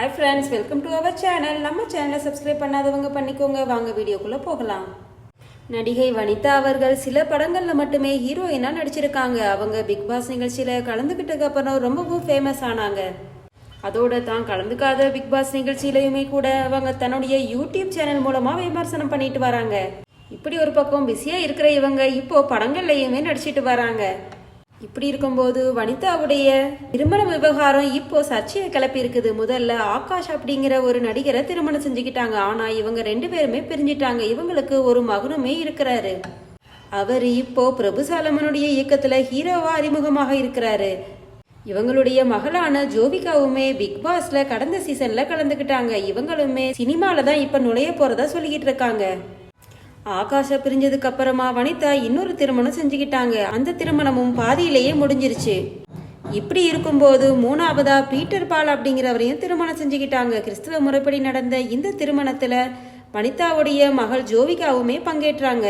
Hi friends welcome to our channel நம்ம சேனலை subscribe பண்ணாதவங்க பண்ணிக்கோங்க. வாங்க வீடியோக்குள்ளே போகலாம். நடிகை வனிதா அவர்கள் சில படங்களில் மட்டுமே ஹீரோயினாக நடிச்சிருக்காங்க. அவங்க பிக் பாஸ் நிகழ்ச்சியில் கலந்துக்கிட்டதுக்கு அப்புறம் ரொம்பவும் ஃபேமஸ் ஆனாங்க. அதோட தான் கலந்துக்காத பிக் பாஸ் நிகழ்ச்சியிலையுமே கூட அவங்க தன்னுடைய யூடியூப் சேனல் மூலமாக விமர்சனம் பண்ணிட்டு வராங்க. இப்படி ஒரு பக்கம் பிஸியாக இருக்கிற இவங்க இப்போ படங்கள்லையுமே நடிச்சிட்டு வராங்க. இப்படி இருக்கும்போது வனிதாவுடைய திருமண விவகாரம் இப்போ சர்ச்சையை கிளப்பி இருக்குது முதல்ல ஆகாஷ் அப்படிங்கிற ஒரு நடிகரை திருமணம் செஞ்சுக்கிட்டாங்க. ஆனா இவங்க ரெண்டு பேருமே பிரிஞ்சிட்டாங்க. இவங்களுக்கு ஒரு மகனுமே இருக்கிறாரு. அவர் இப்போ பிரபு சாலமனுடைய இயக்கத்துல ஹீரோவா அறிமுகமாக இருக்கிறாரு. இவங்களுடைய மகளான ஜோவிகாவுமே பிக் பாஸ்ல கடந்த சீசன்ல கலந்துக்கிட்டாங்க. இவங்களுமே சினிமால தான் இப்ப நுழைய போறதா சொல்லிக்கிட்டு இருக்காங்க. ஆகாஷ பிரிஞ்சதுக்கு அப்புறமா வனிதா இன்னொரு திருமணம் செஞ்சுக்கிட்டாங்க. அந்த திருமணமும் பாதியிலேயே முடிஞ்சிருச்சு. இப்படி இருக்கும்போது மூணாவதா பீட்டர் பால் அப்படிங்கிறவரையும் திருமணம் செஞ்சுக்கிட்டாங்க. கிறிஸ்துவ முறைப்படி நடந்த இந்த திருமணத்துல வனிதாவுடைய மகள் ஜோவிகாவுமே பங்கேற்றாங்க.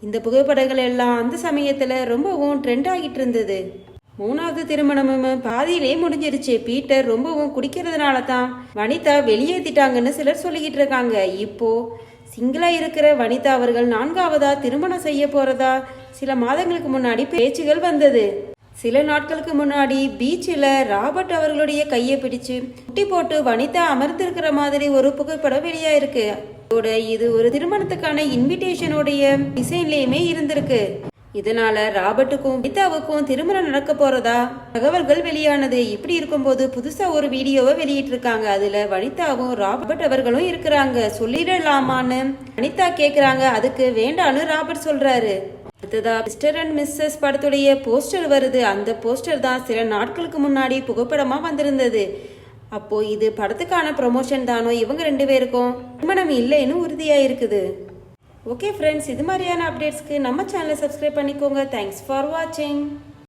இந்த புகைப்படங்கள் எல்லாம் அந்த சமயத்துல ரொம்பவும் ட்ரெண்ட் ஆகிட்டு இருந்தது. மூணாவது திருமணமும் பாதியிலே முடிஞ்சிருச்சு. பீட்டர் ரொம்பவும் குடிக்கிறதுனால தான் வனிதா வெளியேத்திட்டாங்கன்னு சிலர் சொல்லிக்கிட்டு இருக்காங்க. இப்போ சிங்கிளா இருக்கிற வனிதா அவர்கள் நான்காவதா திருமணம் செய்ய போறதா? சில மாதங்களுக்கு முன்னாடி பேச்சுகள் வந்தது. சில நாட்களுக்கு முன்னாடி பீச்சில் ராபர்ட் அவர்களுடைய கையை பிடிச்சு குட்டி போட்டு வனிதா அமர்ந்திருக்கிற மாதிரி ஒரு புகைப்படம் வெளியாயிருக்கு. இருக்கு இது ஒரு திருமணத்துக்கான இன்விடேஷனுடைய டிசைன்லயுமே இருந்திருக்கு. இதனால ராபர்ட்டுக்கும் வனிதாவுக்கும் திருமணம் நடக்க போறதா? தகவல்கள் வெளியானது. இப்படி இருக்கும்போது புதுசா ஒரு வீடியோவை வெளியிட்டிருக்காங்க. அதுல வனிதாவும் ராபர்ட் அவர்களும் இருக்கிறாங்க. சொல்லிடலாமான்னு வனிதா கேக்குறாங்க. அதுக்கு வேண்டான்னு ராபர்ட் சொல்றாரு. அடுத்ததா மிஸ்டர் அண்ட் மிஸ்ஸஸ் படத்துடைய போஸ்டர் வருது. அந்த போஸ்டர் தான் சில நாட்களுக்கு முன்னாடி புகைப்படமா வந்திருந்தது. அப்போ இது படத்துக்கான ப்ரொமோஷன் தானோ? இவங்க ரெண்டு பேருக்கும் திருமணம் இல்லைன்னு உறுதியா இருக்குது ஓகே ஃப்ரெண்ட்ஸ் இது மாதிரியான அப்டேட்ஸ்க்கு நம்ம சேனலை சப்ஸ்கிரைப் பண்ணிக்கோங்க. தேங்க்ஸ் ஃபார் வாட்சிங்